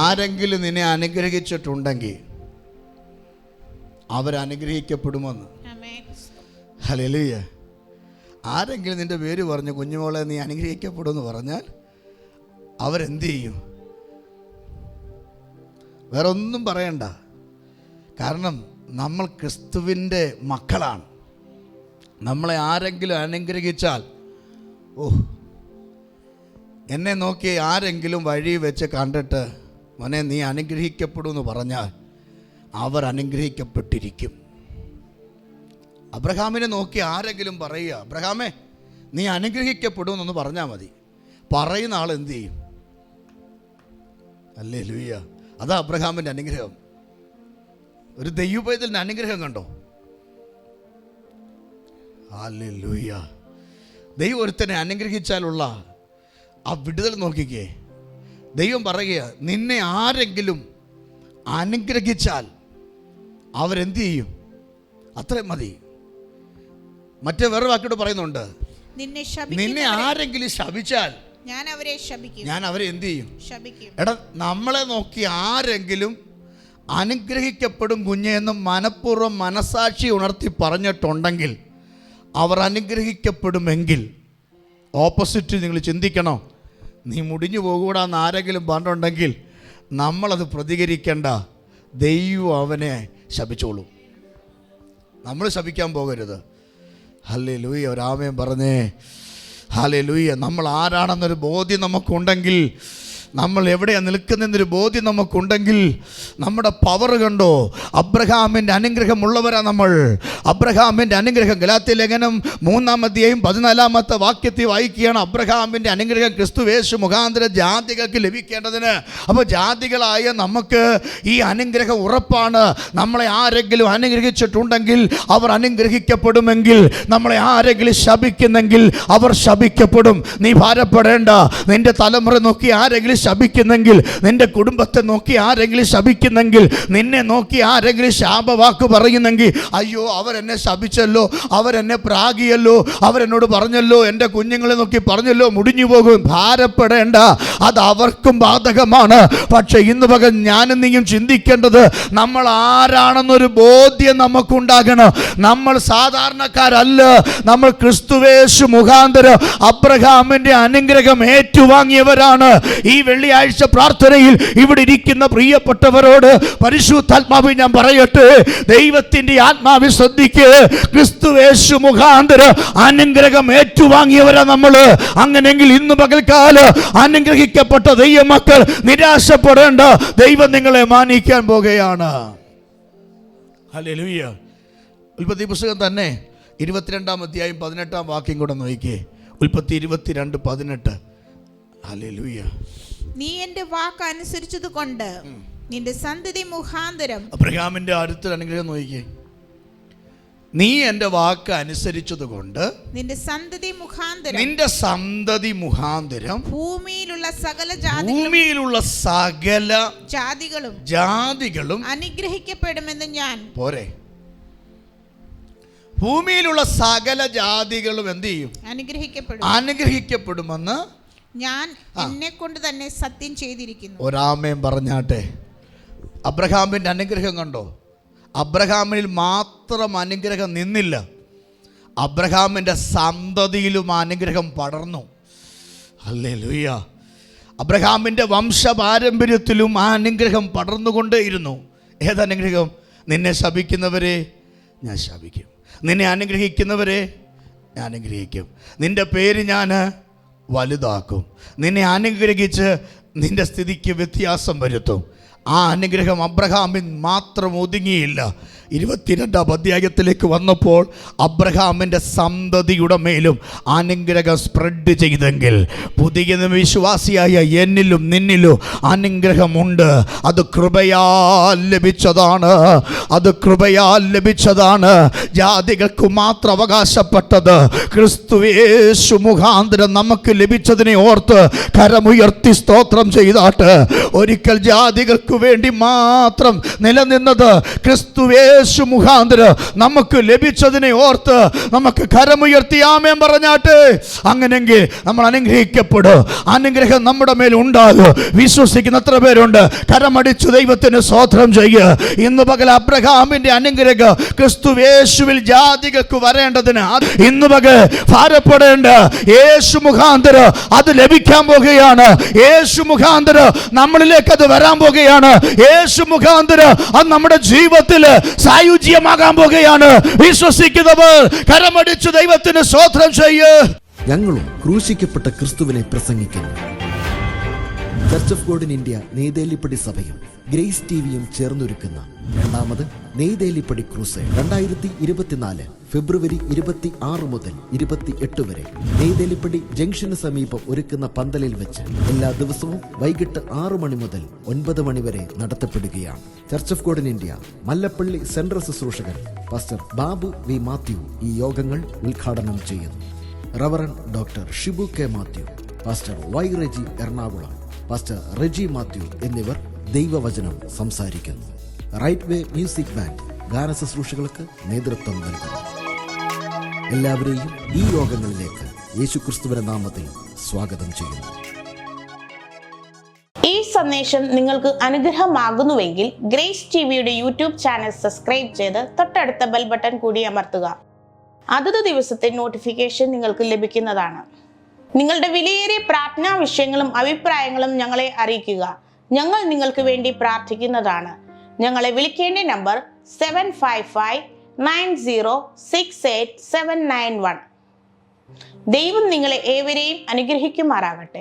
ആരെങ്കിലും നിന്നെ അനുഗ്രഹിച്ചിട്ടുണ്ടെങ്കിൽ അവരനുഗ്രഹിക്കപ്പെടുമെന്ന്. ഹലലിയ ആരെങ്കിലും നിന്റെ പേര് പറഞ്ഞു കുഞ്ഞുമോളെ നീ അനുഗ്രഹിക്കപ്പെടുമെന്ന് പറഞ്ഞാൽ അവരെന്ത് ചെയ്യും? വേറെ ഒന്നും പറയണ്ട. കാരണം നമ്മൾ ക്രിസ്തുവിന്റെ മക്കളാണ്. നമ്മളെ ആരെങ്കിലും അനുഗ്രഹിച്ചാൽ ഓ എന്നെ നോക്കി ആരെങ്കിലും വഴി വെച്ച് കണ്ടിട്ട് മോനെ നീ അനുഗ്രഹിക്കപ്പെടുമെന്ന് പറഞ്ഞാൽ അവർ അനുഗ്രഹിക്കപ്പെട്ടിരിക്കും. അബ്രഹാമിനെ നോക്കി ആരെങ്കിലും പറയുക അബ്രഹാമേ നീ അനുഗ്രഹിക്കപ്പെടുമെന്നൊന്ന് പറഞ്ഞാൽ മതി. പറയുന്ന ആൾ എന്ത് ചെയ്യും? അല്ലേ ലൂയ്യ അതാ അബ്രഹാമിന്റെ അനുഗ്രഹം. ഒരു ദൈവപൈതലിന്റെ അനുഗ്രഹം കണ്ടോ? അല്ലേ ലൂയ്യ ദൈവം ഒരുത്തനെ അനുഗ്രഹിച്ചാലുള്ള ആ വിടുതൽ നോക്കിക്കേ. ദൈവം പറയുക നിന്നെ ആരെങ്കിലും അനുഗ്രഹിച്ചാൽ അവരെന്ത് ചെയ്യും? അത്രയും മതി. മറ്റേ വേറെ വാക്കിയോട് പറയുന്നുണ്ട് നിന്നെ നിന്നെ ആരെങ്കിലും ശപിച്ചാൽ ഞാൻ അവരെ ശപിക്കും. ഞാൻ അവരെ എന്ത് ചെയ്യും? ശപിക്കും. എടാ നമ്മളെ നോക്കി ആരെങ്കിലും അനുഗ്രഹിക്കപ്പെടും കുഞ്ഞെന്ന് മനഃപൂർവം മനസാക്ഷി ഉണർത്തി പറഞ്ഞിട്ടുണ്ടെങ്കിൽ അവർ അനുഗ്രഹിക്കപ്പെടുമെങ്കിൽ ഓപ്പോസിറ്റ് നിങ്ങൾ ചിന്തിക്കണം? നീ മുടിഞ്ഞു പോകൂടാന്ന് ആരെങ്കിലും പറഞ്ഞിട്ടുണ്ടെങ്കിൽ നമ്മളത് പ്രതികരിക്കേണ്ട. ദൈവം അവനെ ശപിച്ചോളൂ. നമ്മൾ ശപിക്കാൻ പോകരുത്. ഹല്ലേ ലൂയ ഒരാമയം പറഞ്ഞേ. ഹല്ലേ ലൂയ നമ്മൾ ആരാണെന്നൊരു ബോധ്യം നമുക്കുണ്ടെങ്കിൽ നമ്മൾ എവിടെയാണ് നിൽക്കുന്നതെന്നൊരു ബോധ്യം നമുക്കുണ്ടെങ്കിൽ നമ്മുടെ പവർ കണ്ടോ? അബ്രഹാമിന്റെ അനുഗ്രഹമുള്ളവരാ നമ്മൾ. അബ്രഹാമിന്റെ അനുഗ്രഹം ഗലാത്തി ലേഖനം മൂന്നാമത്തെയും പതിനാലാമത്തെ വാക്യത്തിൽ വായിക്കുകയാണ്. അബ്രഹാമിന്റെ അനുഗ്രഹം ക്രിസ്തുവേശു മുഖാന്തര ജാതികൾക്ക് ലഭിക്കേണ്ടതിന്. അപ്പോൾ ജാതികളായ നമുക്ക് ഈ അനുഗ്രഹം ഉറപ്പാണ്. നമ്മളെ ആരെങ്കിലും അനുഗ്രഹിച്ചിട്ടുണ്ടെങ്കിൽ അവർ അനുഗ്രഹിക്കപ്പെടുമെങ്കിൽ നമ്മളെ ആരെങ്കിലും ശപിക്കുന്നെങ്കിൽ അവർ ശപിക്കപ്പെടും. നീ ഭാരപ്പെടേണ്ട. നിന്റെ തലമുറ നോക്കി ആരെങ്കിലും ശപിക്കുന്നെങ്കിൽ നിന്റെ കുടുംബത്തെ നോക്കി ആരെങ്കിലും ശപിക്കുന്നെങ്കിൽ നിന്നെ നോക്കി ആരെങ്കിലും ശാപവാക്ക് പറയുന്നെങ്കിൽ അയ്യോ അവരെന്നെ ശപിച്ചല്ലോ അവരെന്നെ പ്രാഗിയല്ലോ അവരെന്നോട് പറഞ്ഞല്ലോ എന്റെ കുഞ്ഞുങ്ങളെ നോക്കി പറഞ്ഞല്ലോ മുടിഞ്ഞു പോകും. ഭാരപ്പെടേണ്ട. അത് അവർക്കും ബാധകമാണ്. പക്ഷേ ഇന്ന് പകൽ ഞാനും നീയും ചിന്തിക്കേണ്ടത് നമ്മൾ ആരാണെന്നൊരു ബോധ്യം നമുക്കുണ്ടാകണം. നമ്മൾ സാധാരണക്കാരല്ല. നമ്മൾ ക്രിസ്തുവേശു മുഖാന്തരം അബ്രഹാമിന്റെ അനുഗ്രഹം ഏറ്റുവാങ്ങിയവരാണ്. ഈ വെള്ളിയാഴ്ച പ്രാർത്ഥനയിൽ ഇവിടെ ഇരിക്കുന്ന പ്രിയപ്പെട്ടവരോട് പരിശുദ്ധാത്മാവ് ഞാൻ പറയട്ടെ ദൈവത്തിന്റെ ആത്മാവ് ശ്രദ്ധിക്ക്. ക്രിസ്തുവേശു മുഖാന്തര അനുഗ്രഹം ഏറ്റുവാങ്ങിയവരാ നമ്മൾ അങ്ങനെങ്കിൽ ഇന്ന് പകൽക്കാല അനുഗ്രഹിക്കപ്പെട്ട ദൈവമക്കൾ നിരാശപ്പെടേണ്ട ദൈവം നിങ്ങളെ മാനിക്കാൻ പോകുകയാണ്. ഉൽപ്പത്തി പുസ്തകം തന്നെ ഇരുപത്തിരണ്ടാം അധ്യായം പതിനെട്ടാം വാക്യം കൂടെ നോക്കിയേ ഉൽപ്പത്തി ഇരുപത്തിരണ്ട് പതിനെട്ട്. ഹല്ലേലൂയ. നീ എന്റെ വാക്ക് അനുസരിച്ചത് കൊണ്ട് നിന്റെ സന്തതി മുഖാന്തരം അബ്രഹാമിന്റെ അടുത്തൊരു അനുഗ്രഹം നോക്കിയേ നീ എന്റെ വാക്ക് അനുസരിച്ചത് കൊണ്ട് നിന്റെ സന്തതി മുഖാന്തരം നിന്റെ സന്തതി മുഖാന്തരം ഭൂമിയിലുള്ള സകല ഭൂമിയിലുള്ള സകല ജാതികളും ജാതികളും അനുഗ്രഹിക്കപ്പെടുമെന്ന് ഞാൻ പോരെ. ഭൂമിയിലുള്ള സകല ജാതികളും എന്ത് ചെയ്യും? അനുഗ്രഹിക്കപ്പെടും. അനുഗ്രഹിക്കപ്പെടുമെന്ന് ഞാൻ എന്നെ കൊണ്ട് തന്നെ സത്യം ചെയ്തിരിക്കുന്നു. ഒരാമയും പറഞ്ഞാട്ടെ. അബ്രഹാമിന്റെ അനുഗ്രഹം കണ്ടോ? അബ്രഹാമിൽ മാത്രം അനുഗ്രഹം നിന്നില്ല. അബ്രഹാമിന്റെ സന്തതിയിലും അനുഗ്രഹം പടർന്നു. അല്ലേ ലുയ്യ അബ്രഹാമിന്റെ വംശപാരമ്പര്യത്തിലും ആ അനുഗ്രഹം പടർന്നുകൊണ്ടേയിരുന്നു. ഏതനുഗ്രഹം? നിന്നെ ശപിക്കുന്നവരെ ഞാൻ ശപിക്കും. നിന്നെ അനുഗ്രഹിക്കുന്നവരെ ഞാൻ അനുഗ്രഹിക്കും. നിന്റെ പേര് ഞാൻ വലുതാക്കും. നിന്നെ അനുഗ്രഹിച്ച് നിന്റെ സ്ഥിതിക്ക് വ്യത്യാസം വരുത്തും. ആ അനുഗ്രഹം അബ്രഹാമിൻ മാത്രം ഒതുങ്ങിയില്ല. ഇരുപത്തിരണ്ടാം അധ്യായത്തിലേക്ക് വന്നപ്പോൾ അബ്രഹാമിന്റെ സന്തതിയുടെ മേലും അനുഗ്രഹം സ്പ്രെഡ് ചെയ്തെങ്കിൽ പുതിയ വിശ്വാസിയായ എന്നിലും നിന്നിലും അനുഗ്രഹമുണ്ട്. അത് കൃപയാൽ ലഭിച്ചതാണ്. അത് കൃപയാൽ ലഭിച്ചതാണ്. ജാതികൾക്ക് മാത്രം അവകാശപ്പെട്ടത് ക്രിസ്തുവേശു മുഖാന്തരം നമുക്ക് ലഭിച്ചതിനെ ഓർത്ത് കരമുയർത്തി സ്തോത്രം ചെയ്താട്ട്. ഒരിക്കൽ ജാതികൾക്ക് വേണ്ടി മാത്രം നിലനിന്നത് ക്രിസ്തുവേശു മുഖാന്തരം നമുക്ക് ലഭിച്ചതിനെ ഓർത്ത് നമുക്ക് കരമുയർത്തി ആമേൻ പറഞ്ഞാട്ട്. അങ്ങനെങ്കിൽ നമ്മൾ അനുഗ്രഹിക്കപ്പെടും. അനുഗ്രഹം നമ്മുടെ മേൽ ഉണ്ടാകും. വിശ്വസിക്കുന്ന എത്ര പേരുണ്ട്. കരമടിച്ചു ദൈവത്തിന് സ്വോത്രം ചെയ്യുക ഇന്ന് പകൽ അബ്രഹാമിന്റെ അനുഗ്രഹം ക്രിസ്തുവേശുവിൽ ജാതികൾക്ക് വരേണ്ടതിന് ഇന്ന് പകൽ ഭാരപ്പെടേണ്ട. യേശു മുഖാന്തരം അത് ലഭിക്കാൻ പോകുകയാണ്. യേശു മുഖാന്തരം നമ്മളിലേക്ക് അത് വരാൻ പോകുകയാണ്. യേശു മുഖാന്തര അത് നമ്മുടെ ജീവിതത്തിൽ സായുജ്യമാകാൻ പോകുകയാണ്. വിശ്വസിക്കുന്നവർ കരമടിച്ചു ദൈവത്തിന് സ്വോത്രം ചെയ്യ്. ഞങ്ങളും ക്രൂശിക്കപ്പെട്ട ക്രിസ്തുവിനെ പ്രസംഗിക്കുന്നു. Church of God in India Neythelippady സഭയും ഗ്രേസ് ടിവിയും ചേർന്നൊരുക്കുന്ന രണ്ടാമത് നെയ്തേലിപ്പടി ക്രൂസ്. രണ്ടായിരത്തി ഇരുപത്തിനാല് ഫെബ്രുവരി ഇരുപത്തി ആറ് മുതൽ ഇരുപത്തി എട്ട് വരെ. നെയ്തേലിപ്പടി ജംഗ്ഷന് സമീപം ഒരുക്കുന്ന പന്തലിൽ വെച്ച് എല്ലാ ദിവസവും വൈകിട്ട് ആറ് മണി മുതൽ ഒൻപത് മണി വരെ നടത്തപ്പെടുകയാണ്. Church of God in India Mallappally central ശുശ്രൂഷകൻ pastor Babu V Mathew ഈ യോഗങ്ങൾ ഉദ്ഘാടനം ചെയ്യുന്നു. Reverend doctor Shibu K Mathew pastor Y Reji Ernakulam pastor Reji Mathew എന്നിവർ ദൈവവചനം സംസാരിക്കുന്നു. റൈറ്റ് വേ മ്യൂസിക് ബാൻഡ് ഗാന ശുശ്രൂഷകൾക്ക് നേതൃത്വം നൽകുന്നു. എല്ലാവരെയും ഈ യോഗങ്ങളിലേക്ക് യേശുക്രിസ്തുവിന്റെ നാമത്തിൽ സ്വാഗതം ചെയ്യുന്നു. ഈ സന്ദേശം നിങ്ങൾക്ക് അനുഗ്രഹമാകുന്നുവെങ്കിൽ ഗ്രേസ് ടി വിയുടെ യൂട്യൂബ് ചാനൽ സബ്സ്ക്രൈബ് ചെയ്ത് തൊട്ടടുത്ത ബെൽ ബട്ടൺ കൂടി അമർത്തുക. അതത് ദിവസത്തെ നോട്ടിഫിക്കേഷൻ നിങ്ങൾക്ക് ലഭിക്കുന്നതാണ്. നിങ്ങളുടെ വിലയേറിയ പ്രാർത്ഥനാ വിഷയങ്ങളും അഭിപ്രായങ്ങളും ഞങ്ങളെ അറിയിക്കുക. ഞങ്ങൾ നിങ്ങൾക്ക് വേണ്ടി പ്രാർത്ഥിക്കുന്നതാണ്. ഞങ്ങളെ വിളിക്കേണ്ട number seven five five nine zero six eight seven nine one ദൈവം നിങ്ങളെ ഏവരെയും അനുഗ്രഹിക്കുമാറാകട്ടെ